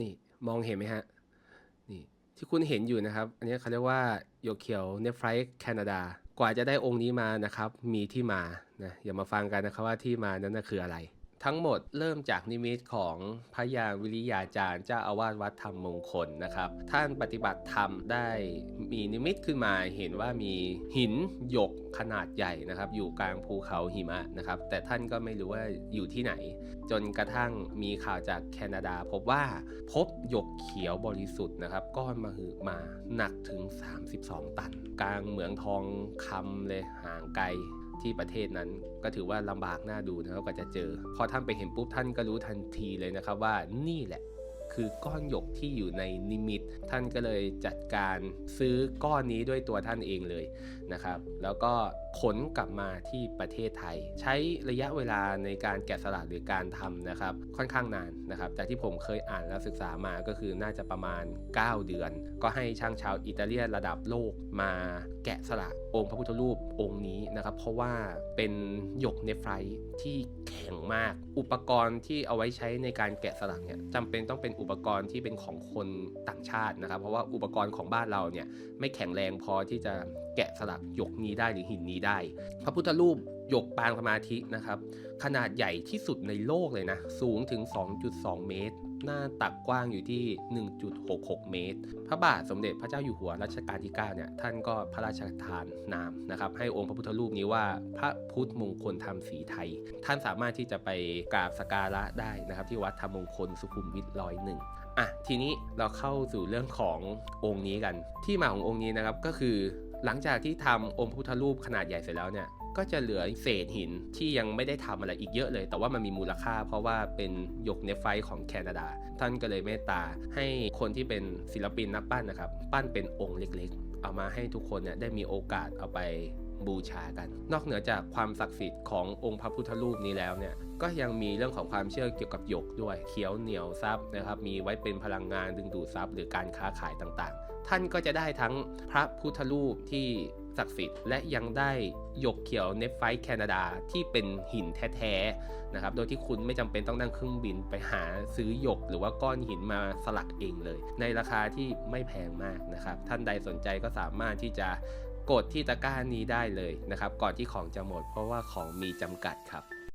นี่มองเห็นไหมฮะ นี่ที่คุณเห็นอยู่นะครับ อันนี้เขาเรียกว่าโยกเขียวเนฟไฟแคนาดา กว่าจะได้องค์นี้มานะครับ มีที่มานะอย่ามาฟังกันนะครับว่าที่มานั้นนะคืออะไร ทั้งหมดเริ่มจากนิมิตของพระยาวิริยาจารย์เจ้าอาวาสวัดธรรมมงคลนะครับ ท่านปฏิบัติธรรมได้มีนิมิตขึ้นมาเห็นว่ามีหินหยกขนาดใหญ่นะครับ อยู่กลางภูเขาหิมะนะครับ แต่ท่านก็ไม่รู้ว่าอยู่ที่ไหน จนกระทั่งมีข่าวจากแคนาดา พบว่าพบหยกเขียวบริสุทธิ์นะครับก้อนมาหือมาหนักถึง 32 ตัน กลางเหมืองทองคำเลยห่างไกล ที่ประเทศนั้น ก็ถือว่าลำบากน่าดูนะครับกว่าจะเจอ พอท่านไปเห็นปุ๊บท่านก็รู้ทันทีเลยนะครับว่านี่แหละ คือก้อนหยกที่อยู่ในนิมิต ท่านก็เลยจัดการซื้อก้อนนี้ด้วยตัวท่านเองเลยนะครับ แล้วก็ขนกลับมาที่ประเทศไทย ใช้ระยะเวลาในการแกะสลักหรือการทำนะครับค่อนข้างนานนะครับแต่ที่ผมเคยอ่านและศึกษามาก็คือน่าจะประมาณ 9 เดือน ก็ให้ช่างชาวอิตาเลียนระดับโลกมาแกะสลักองค์พระพุทธรูปองค์นี้นะครับ เพราะว่าเป็นหยกเนฟไฟร์ที่แข็งมาก อุปกรณ์ที่เอาไว้ใช้ในการแกะสลักเนี่ยจำเป็นต้องเป็นอุปกรณ์ที่เป็นของคนต่างชาตินะครับ เพราะว่าอุปกรณ์ของบ้านเราเนี่ยไม่แข็งแรงพอที่จะแกะสลักหยกนี้ได้หรือหินนี้ได้ พระพุทธรูป หยกปางสมาธินะครับ ขนาดใหญ่ที่สุดในโลกเลยนะ สูงถึง 2.2 เมตร หน้าตักกว้างอยู่ที่ 1.66 เมตร พระบาทสมเด็จพระเจ้าอยู่หัวรัชกาลที่9เนี่ยท่านก็พระราชทานนามนะครับ ให้องค์พระพุทธรูปนี้ว่าพระพุทธมงคลธรรมสีไทย ท่านสามารถที่จะไปกราบสักการะได้นะครับ ที่วัดธรรมมงคลสุขุมวิทร้อยหนึ่งอะทีนี้เราเข้าสู่เรื่องขององค์นี้กัน ที่มาขององค์นี้นะครับก็คือหลังจากที่ทำองค์พุทธรูปขนาดใหญ่เสร็จแล้วเนี่ย ก็จะเหลือเศษหินที่ยังไม่ได้ทำอะไรอีกเยอะเลย แต่ว่ามันมีมูลค่า เพราะว่าเป็นหยกเนฟไฟของแคนาดา ท่านก็เลยเมตตาให้คนที่เป็นศิลปินนักปั้นนะครับ ปั้นเป็นองค์เล็กๆ เอามาให้ทุกคนเนี่ยได้มีโอกาสเอาไปบูชากัน นอกเหนือจากความศักดิ์สิทธิ์ขององค์พระพุทธรูปนี้แล้วเนี่ยก็ยังมีเรื่องของความเชื่อเกี่ยวกับหยกด้วยเขียวเหนียวซับนะครับมีไว้เป็นพลังงานดึงดูดซับหรือการค้าขายต่างๆ ท่านก็จะได้ทั้งพระพุทธรูปที่ศักดิ์สิทธิ์และยังได้หยกเขียวเนฟไฟแคนาดาที่เป็นหินแท้ๆนะครับ โดยที่คุณไม่จำเป็นต้องนั่งเครื่องบินไปหาซื้อหยกหรือว่าก้อนหินมาสลักเองเลย ในราคาที่ไม่แพงมากนะครับ ท่านใดสนใจก็สามารถที่จะ กดที่ตะกร้านี้ได้เลยนะครับ ก่อนที่ของจะหมดเพราะว่าของมีจำกัดครับ